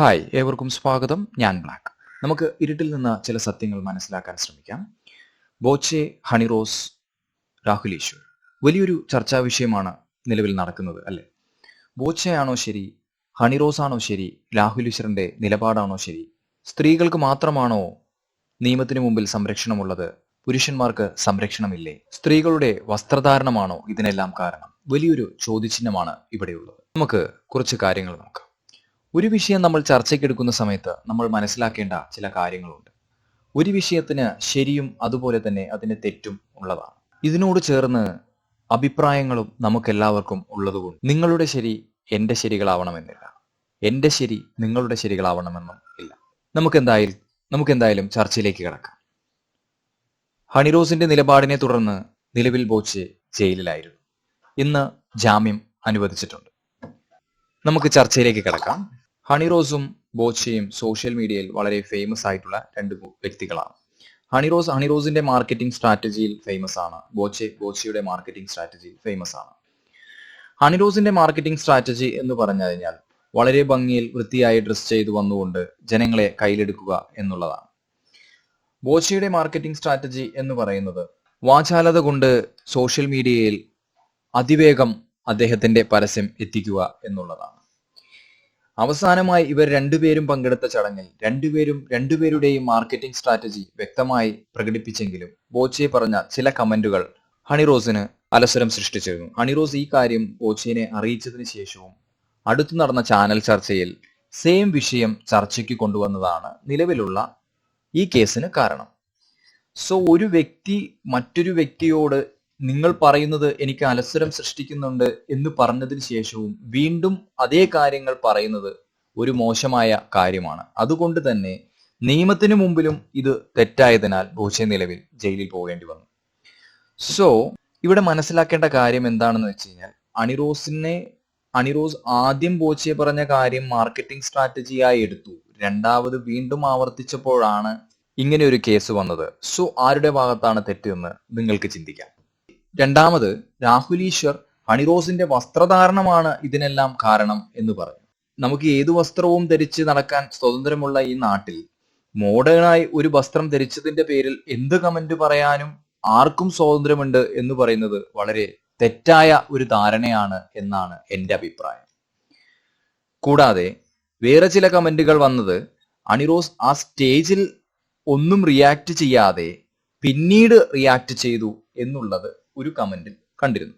Hi ഏവർക്കും സ്വാഗതം. ഞാൻ ബ്ലാക്ക്. നമുക്ക് ഇരുട്ടിൽ നിന്ന് ചില സത്യങ്ങൾ മനസ്സിലാക്കാൻ ശ്രമിക്കാം. ബോച്ചെ ഹണിറോസ് രാഹുൽ ഈശ്വർ. വലിയൊരു ചർച്ചാ വിഷയമാണ് നിലവിൽ നടക്കുന്നത് അല്ലെ? ബോച്ചയാണോ ശരി ഹണിറോസ് ആണോ ശരി രാഹുൽ ഈശ്വറിന്റെ നിലപാടാണോ ശരി? സ്ത്രീകൾക്ക് മാത്രമാണോ നിയമത്തിന് മുമ്പിൽ സംരക്ഷണമുള്ളത്? പുരുഷന്മാർക്ക് സംരക്ഷണമില്ലേ? സ്ത്രീകളുടെ വസ്ത്രധാരണമാണോ ഇതിനെല്ലാം കാരണം? വലിയൊരു ചോദ്യചിഹ്നമാണ് ഇവിടെയുള്ളത്. നമുക്ക് കുറച്ച് കാര്യങ്ങൾ നോക്കാം. ഒരു വിഷയം നമ്മൾ ചർച്ചയ്ക്കെടുക്കുന്ന സമയത്ത് നമ്മൾ മനസ്സിലാക്കേണ്ട ചില കാര്യങ്ങളുണ്ട്. ഒരു വിഷയത്തിന് ശരിയും അതുപോലെ തന്നെ അതിന് തെറ്റും ഉള്ളതാണ്. ഇതിനോട് ചേർന്ന് അഭിപ്രായങ്ങളും നമുക്കെല്ലാവർക്കും ഉള്ളതുകൊണ്ട് നിങ്ങളുടെ ശരി എന്റെ ശരികളാവണമെന്നില്ല. എന്റെ ശരി നിങ്ങളുടെ ശരികളാവണമെന്നും ഇല്ല. നമുക്കെന്തായാലും നമുക്കെന്തായാലും ചർച്ചയിലേക്ക് കിടക്കാം. ഹണിറോസിന്റെ നിലപാടിനെ തുടർന്ന് നിലവിൽ ബോച്ച് ജയിലിലായിരുന്നു. ഇന്ന് ജാമ്യം അനുവദിച്ചിട്ടുണ്ട്. നമുക്ക് ചർച്ചയിലേക്ക് കിടക്കാം. ഹണിറോസും ബോച്ചയും സോഷ്യൽ മീഡിയയിൽ വളരെ ഫേമസ് ആയിട്ടുള്ള രണ്ട് വ്യക്തികളാണ്. ഹണിറോസ് ഹണിറോസിന്റെ മാർക്കറ്റിംഗ് സ്ട്രാറ്റജിയിൽ ഫേമസ് ആണ്. ബോച്ചെ ബോച്ചയുടെ മാർക്കറ്റിംഗ് സ്ട്രാറ്റജിയിൽ ഫേമസ് ആണ്. ഹണിറോസിന്റെ മാർക്കറ്റിംഗ് സ്ട്രാറ്റജി എന്ന് പറഞ്ഞു കഴിഞ്ഞാൽ വളരെ ഭംഗിയിൽ വൃത്തിയായി ഡ്രസ് ചെയ്ത് വന്നുകൊണ്ട് ജനങ്ങളെ കയ്യിലെടുക്കുക എന്നുള്ളതാണ്. ബോച്ചയുടെ മാർക്കറ്റിംഗ് സ്ട്രാറ്റജി എന്ന് പറയുന്നത് വാചാലത കൊണ്ട് സോഷ്യൽ മീഡിയയിൽ അതിവേഗം അദ്ദേഹത്തിന്റെ പരസ്യം എത്തിക്കുക എന്നുള്ളതാണ്. അവസാനമായി ഇവർ രണ്ടുപേരും പങ്കെടുത്ത ചടങ്ങിൽ രണ്ടുപേരും രണ്ടുപേരുടെയും മാർക്കറ്റിംഗ് സ്ട്രാറ്റജി വ്യക്തമായി പ്രകടിപ്പിച്ചെങ്കിലും ബോച്ചെ പറഞ്ഞ ചില കമന്റുകൾ ഹണിറോസിന് അലസരം സൃഷ്ടിച്ചിരുന്നു. ഹണിറോസ് ഈ കാര്യം ബോച്ചെനെ അറിയിച്ചതിന് ശേഷവും അടുത്തു നടന്ന ചാനൽ ചർച്ചയിൽ സെയിം വിഷയം ചർച്ചയ്ക്ക് കൊണ്ടുവന്നതാണ് നിലവിലുള്ള ഈ കേസിന് കാരണം. സോ ഒരു വ്യക്തി മറ്റൊരു വ്യക്തിയോട് നിങ്ങൾ പറയുന്നത് എനിക്ക് അലസരം സൃഷ്ടിക്കുന്നുണ്ട് എന്ന് പറഞ്ഞതിന് ശേഷവും വീണ്ടും അതേ കാര്യങ്ങൾ പറയുന്നത് ഒരു മോശമായ കാര്യമാണ്. അതുകൊണ്ട് തന്നെ നിയമത്തിനു മുമ്പിലും ഇത് തെറ്റായതിനാൽ ബോഷെ നിലവിൽ ജയിലിൽ പോകേണ്ടി വന്നു. സോ ഇവിടെ മനസ്സിലാക്കേണ്ട കാര്യം എന്താണെന്ന് വെച്ച് കഴിഞ്ഞാൽ അണിറോസിനെ അണിറോസ് ആദ്യം ബോച്ചെ പറഞ്ഞ കാര്യം മാർക്കറ്റിംഗ് സ്ട്രാറ്റജിയായി എടുത്തു. രണ്ടാമത് വീണ്ടും ആവർത്തിച്ചപ്പോഴാണ് ഇങ്ങനെ ഒരു കേസ് വന്നത്. സോ ആരുടെ ഭാഗത്താണ് തെറ്റെന്ന് നിങ്ങൾക്ക് ചിന്തിക്കാം. രണ്ടാമത് രാഹുൽ ഈശ്വർ ഹണിറോസിന്റെ വസ്ത്രധാരണമാണ് ഇതിനെല്ലാം കാരണം എന്ന് പറഞ്ഞു. നമുക്ക് ഏതു വസ്ത്രവും ധരിച്ച് നടക്കാൻ സ്വതന്ത്രമുള്ള ഈ നാട്ടിൽ മോഡേണായി ഒരു വസ്ത്രം ധരിച്ചതിന്റെ പേരിൽ എന്ത് കമന്റ് പറയാനും ആർക്കും സ്വാതന്ത്ര്യമുണ്ട് എന്ന് പറയുന്നത് വളരെ തെറ്റായ ഒരു ധാരണയാണ് എന്നാണ് എന്റെ അഭിപ്രായം. കൂടാതെ വേറെ ചില കമന്റുകൾ വന്നത് അണിറോസ് ആ സ്റ്റേജിൽ ഒന്നും റിയാക്ട് ചെയ്യാതെ പിന്നീട് റിയാക്ട് ചെയ്തു എന്നുള്ളത് ഒരു കമന്റിൽ കണ്ടിരുന്നു.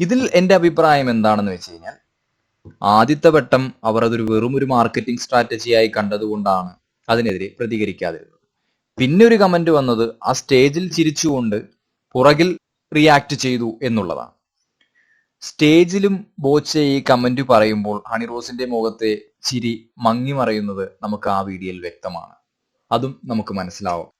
ഇതിൽ എന്റെ അഭിപ്രായം എന്താണെന്ന് വെച്ച് കഴിഞ്ഞാൽ ആദ്യത്തെ വട്ടം അവർ അതൊരു വെറും ഒരു മാർക്കറ്റിംഗ് സ്ട്രാറ്റജിയായി കണ്ടതുകൊണ്ടാണ് അതിനെതിരെ പ്രതികരിക്കാതിരുന്നത്. പിന്നെ ഒരു കമന്റ് വന്നത് ആ സ്റ്റേജിൽ ചിരിച്ചുകൊണ്ട് പുറകിൽ റിയാക്ട് ചെയ്തു എന്നുള്ളതാണ്. സ്റ്റേജിലും ബോച്ചെ ഈ കമന്റ് പറയുമ്പോൾ ഹണിറോസിന്റെ മുഖത്തെ ചിരി മങ്ങി മറയുന്നത് നമുക്ക് ആ വീഡിയോയിൽ വ്യക്തമാണ്. അതും നമുക്ക് മനസ്സിലാവും.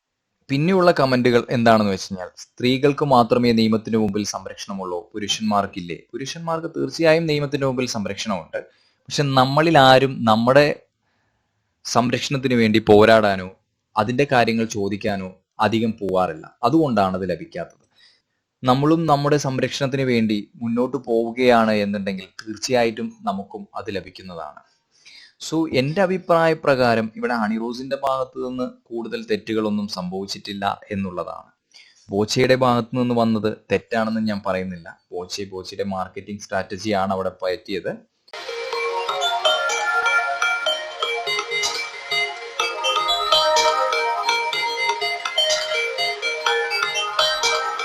പിന്നെയുള്ള കമന്റുകൾ എന്താണെന്ന് വെച്ച് കഴിഞ്ഞാൽ സ്ത്രീകൾക്ക് മാത്രമേ നിയമത്തിന് മുമ്പിൽ സംരക്ഷണമുള്ളൂ. പുരുഷന്മാർക്കില്ലേ? പുരുഷന്മാർക്ക് തീർച്ചയായും നിയമത്തിന് മുമ്പിൽ സംരക്ഷണമുണ്ട്. പക്ഷെ നമ്മളിൽ ആരും നമ്മുടെ സംരക്ഷണത്തിന് വേണ്ടി പോരാടാനോ അതിന്റെ കാര്യങ്ങൾ ചോദിക്കാനോ അധികം പോവാറില്ല. അതുകൊണ്ടാണ് അത് ലഭിക്കാത്തത്. നമ്മളും നമ്മുടെ സംരക്ഷണത്തിന് വേണ്ടി മുന്നോട്ട് പോവുകയാണ് എന്നുണ്ടെങ്കിൽ തീർച്ചയായിട്ടും നമുക്കും അത് ലഭിക്കുന്നതാണ്. സോ എന്റെ അഭിപ്രായ പ്രകാരം ഇവിടെ ഹണിറോസിന്റെ ഭാഗത്ത് നിന്ന് കൂടുതൽ തെറ്റുകളൊന്നും സംഭവിച്ചിട്ടില്ല എന്നുള്ളതാണ്. ബോച്ചയുടെ ഭാഗത്ത് നിന്ന് വന്നത് തെറ്റാണെന്ന് ഞാൻ പറയുന്നില്ല. ബോച്ചെ ബോച്ചയുടെ മാർക്കറ്റിംഗ് സ്ട്രാറ്റജിയാണ് അവിടെ പറ്റിയത്